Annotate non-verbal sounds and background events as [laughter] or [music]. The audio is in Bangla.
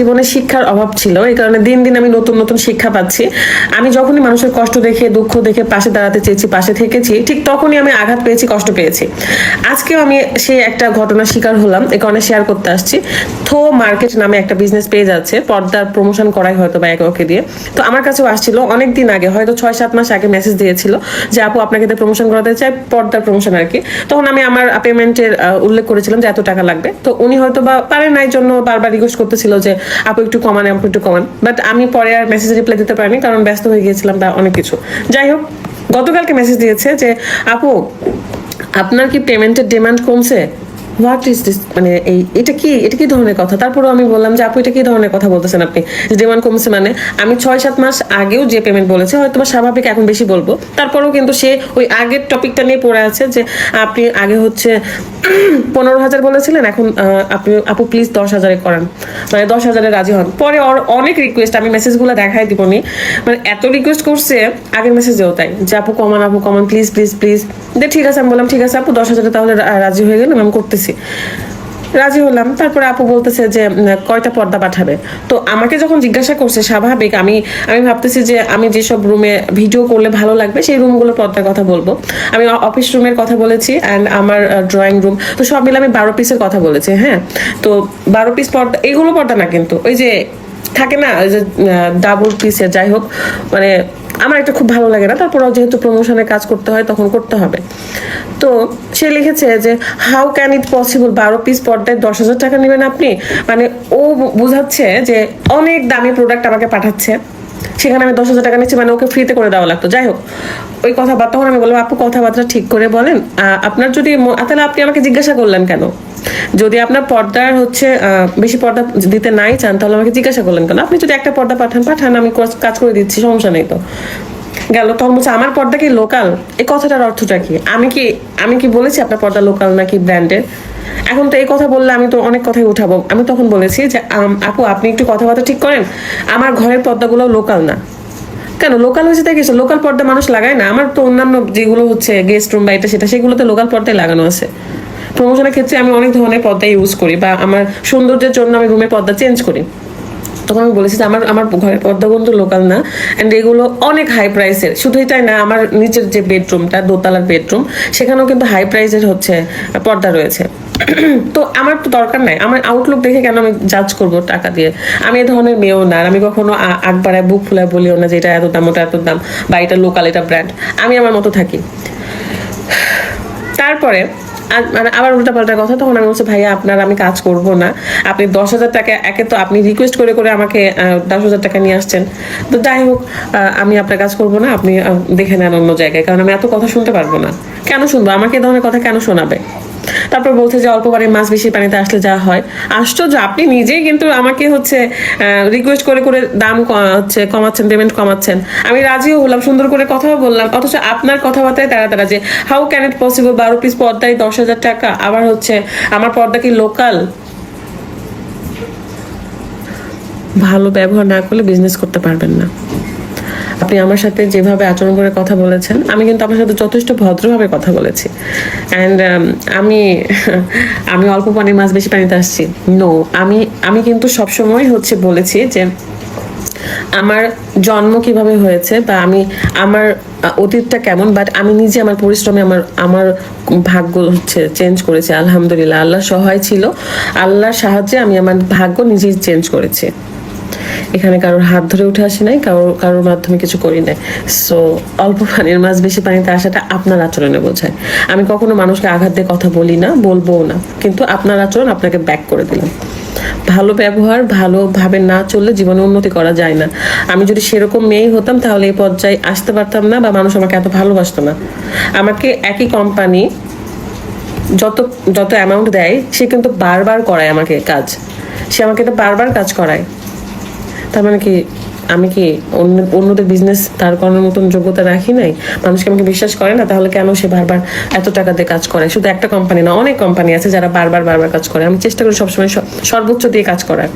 জীবনে শিক্ষার অভাব ছিল, এই কারণে দিন দিন আমি নতুন নতুন শিক্ষা পাচ্ছি। আমি যখনই মানুষের কষ্ট দেখে, দুঃখ দেখে পাশে দাঁড়াতে চেয়েছি, পাশে থেকেছি, ঠিক তখনই আমি আঘাত পেয়েছি, কষ্ট পেয়েছি। আজকেও আমি সেই একটা ঘটনার শিকার হলাম এই কারণে শেয়ার করতে আসছি। থো মার্কেট নামে একটা বিজনেস পেজ আছে, পর্দার প্রমোশন করাই হয়তো বা একে ওকে দিয়ে। তো আমার কাছেও আসছিল, অনেক দিন আগে, হয়তো ছয়, সাত মাস আগে মেসেজ দিয়েছিল যে, আপু, আপনাকে তো প্রমোশন করাতে চাই, পর্দার প্রমোশন আর কি তখন আমি আমার পেমেন্টের উল্লেখ করেছিলাম যে, এত টাকা লাগবে। তো উনি হয়তো বা পারেন নাই জন্য বারবার রিকোয়েস্ট করতেছিল যে আপু একটু কমান, আপু একটু কমান। বাট আমি পরে আর মেসেজ রিপ্লাই দিতে পারিনি, কারণ ব্যস্ত হয়ে গিয়েছিলাম বা অনেক কিছু। যাই হোক, গতকালকে মেসেজ দিয়েছে যে, আপু, আপনার কি পেমেন্টের ডিমান্ড কমছে? হোয়াট ইজ দিস মানে এই, এটা কি এটা কি ধরনের কথা? তারপরেও আমি বললাম যে, আপু, এটা কি ধরনের কথা বলতেছেন আপনি? ডিমান্ড কমছে মানে আমি ছয় সাত মাস আগেও যে পেমেন্ট বলেছে, হয়তো বা স্বাভাবিক এখন বেশি বলব। তারপরেও কিন্তু সে ওই আগের টপিকটা নিয়ে পড়ে আছে যে, আপনি আগে হচ্ছে পনেরো হাজার বলেছিলেন, এখন আপনি, আপু প্লিজ দশ হাজারে করান। মানে দশ হাজারে রাজি হন। পরে অনেক রিকোয়েস্ট আমি মেসেজগুলো দেখাই দিব নি। মানে এত রিকোয়েস্ট করছে, আগের মেসেজেও তাই। যে, আপু, কমান আপু, কমান প্লিজ প্লিজ প্লিজ যে ঠিক আছে, আমি বললাম, ঠিক আছে, আপু, দশ হাজারে তাহলে রাজি হয়ে গেলাম, আমি করতেছি। রাজি হলাম। তারপরে আপু বলতেছে যে কয়টা পর্দা পাঠাবে? তো আমাকে যখন জিজ্ঞাসা করছে, স্বাভাবিক, আমি আমি ভাবতেছি যে, আমি যেসব রুমে ভিডিও করলে ভালো লাগবে, সেই রুমগুলোর পর্দার কথা বলব। আমি অফিস রুমের কথা বলেছি অ্যান্ড আমার ড্রয়িং রুম তো সব মিলে আমি বারো পিসের কথা বলেছি হ্যাঁ? তো বারো পিস পর্দা এইগুলো পর্দা না কিন্তু, ওই যে, থাকে না, ওই যে ডাবল পিসের যাই হোক মানে আমার একটা খুব ভালো লাগে না, তারপরেও যেহেতু প্রমোশনের কাজ করতে হয়, তখন করতে হবে। তো সে লিখেছে যে হাউ ক্যান ইট পসিবল বারো পিস পর্দায় দশ হাজার টাকা নেবেন আপনি? মানে ও বুঝাচ্ছে যে, অনেক দামি প্রোডাক্ট আমাকে পাঠাচ্ছে। সেখানে আমি দশ হাজার টাকা নিচ্ছি মানে ওকে ফ্রিতে করে দেওয়া লাগতো। যাই হোক, ওই কথাবার্তা তখন আমি বললাম, আপু, কথাবার্তা ঠিক করে বলেন। আপনার যদি তাহলে আপনি আমাকে জিজ্ঞাসা করলেন কেন? যদি আপনার পর্দার হচ্ছে বেশি পর্দা দিতে নাই চান, তাহলে আমাকে জিজ্ঞাসা করলেন কেন? আপনি যদি একটা পর্দা পাঠান পাঠান, আমি কাজ- করে দিচ্ছি, সমস্যা নেই তো। গেল, তখন বলছে, আমার পর্দা কি লোকাল এই কথাটার অর্থটা কি? আমি কি আমি কি বলেছি আপনার পর্দা লোকাল নাকি ব্র্যান্ডের এখন তো এই কথা বললে আমি তো অনেক কথাই উঠাবো। আমি তখন বলেছি যে আপু, আপনি একটু কথাবার্তা ঠিক করেন। আমার ঘরের পর্দাগুলো লোকাল না। কেন? লোকাল হয়েছে তাই কিছু লোকাল পর্দা মানুষ লাগায় না? আমার তো অন্যান্য যেগুলো হচ্ছে গেস্ট রুম বা এটা সেটা, সেগুলোতে লোকাল পর্দায় লাগানো আছে। প্রমোশনের ক্ষেত্রে আমি অনেক ধরনের পর্দা ইউজ করি বা আমার সৌন্দর্যের জন্য আমি রুমের পর্দা চেঞ্জ করি। তখন আমি বলেছি যে আমার আমার ঘরের পর্দাগুলো তো লোকাল না অ্যান্ড এগুলো অনেক হাই প্রাইসের শুধু এটাই না, আমার নিচের যে বেডরুমটা দোতলার বেডরুম সেখানেও কিন্তু হাই প্রাইসের হচ্ছে পর্দা রয়েছে। [clears throat] তো আমার তো দরকার নাই। আমার আউটলুক দেখে কেন আমি জাজ করব টাকা দিয়ে? আমি এ ধরনের মেয়েও না আমি কখনো আ- আগ বাড়ায়, বুক ফুলায় বলিও না যে এটা এত দাম, ওটা এত দাম, বা এটা লোকাল এটা ব্র্যান্ড আমি আমার মতো থাকি। [sighs] তারপরে মানে আবার উল্টা পাল্টা কথা, তখন আমি বলছি, ভাইয়া, আপনার আমি কাজ করব না। আপনি দশ হাজার টাকা, একে তো আপনি রিকোয়েস্ট করে করে আমাকে দশ হাজার টাকা নিয়ে আসছেন। তো যাই হোক আমি আপনার কাজ করব না, আপনি দেখে নেন অন্য জায়গায়। কারণ আমি এত কথা শুনতে পারব না। কেন শুনব? আমাকে ধরনের কথা কেন শোনাবে? তারপর বলছে যে অল্প পানি মাছ বেশি পানিতে আসলে যা হয়। আশ্চর্য, আপনি নিজেই কিন্তু আমাকে হচ্ছে রিকোয়েস্ট করে করে দাম হচ্ছে কমাচ্ছেন পেমেন্ট কমাচ্ছেন। আমি রাজিও হলাম, সুন্দর করে কথাও বললাম, অথচ আপনার কথাবার্তায় তারা তারা যে হাউ ক্যান ইট পসিবল বারো পিস পর্দায় দশ হাজার টাকা, আবার হচ্ছে আমার পর্দা কি লোকাল ভালো ব্যবহার না করলে বিজনেস করতে পারবেন না। আপনি আমার সাথে যেভাবে আচরণ করে কথা বলেছেন, আমি কিন্তু আপনার সাথে যথেষ্ট ভদ্রভাবে কথা বলেছি। অ্যান্ড আমি [laughs] আমি অল্প পানির মাছ বেশি পানিতে আসছি। নো আমি আমি কিন্তু সবসময় হচ্ছে বলেছি যে আমার জন্ম কীভাবে হয়েছে বা আমি, আমার অতীতটা কেমন বাট আমি নিজে আমার পরিশ্রমে আমার আমার ভাগ্য হচ্ছে চেঞ্জ করেছি। আলহামদুলিল্লাহ আল্লাহ সহায় ছিল। আল্লাহর সাহায্যে আমি আমার ভাগ্য নিজেই চেঞ্জ করেছি। এখানে কারোর হাত ধরে উঠে আসি নাই কারোর কারোর মাধ্যমে কিছু করি নাই। সো অল্প পানির মাছ, বেশি পানিতে আসাটা আপনার আচরণে বোঝায়। আমি কখনো মানুষকে আঘাত দিয়ে কথা বলি না, বলবোও না, কিন্তু আপনার আচরণ আপনাকে ব্যাক করে দিলাম ভালো ব্যবহার, ভালোভাবে না চললে জীবনে উন্নতি করা যায় না। আমি যদি সেরকম মেয়েই হতাম, তাহলে এই পর্যায়ে আসতে পারতাম না, বা মানুষ আমাকে এত ভালোবাসতো না। আমাকে একই কোম্পানি যত যত অ্যামাউন্ট দেয়, সে কিন্তু বারবার করায় আমাকে কাজ। সে আমাকে তো বারবার কাজ করায়। তার মানে কি, আমি কি অন্য, অন্যদের বিজনেস তার করানোর মতন যোগ্যতা রাখি নাই? মানুষকে আমাকে বিশ্বাস করে না? তাহলে কেন সে বারবার এত টাকা দিয়ে কাজ করে? শুধু একটা কোম্পানি না, অনেক কোম্পানি আছে যারা বারবার বারবার কাজ করে। আমি চেষ্টা করি সবসময় সর্বোচ্চ দিয়ে কাজ করার।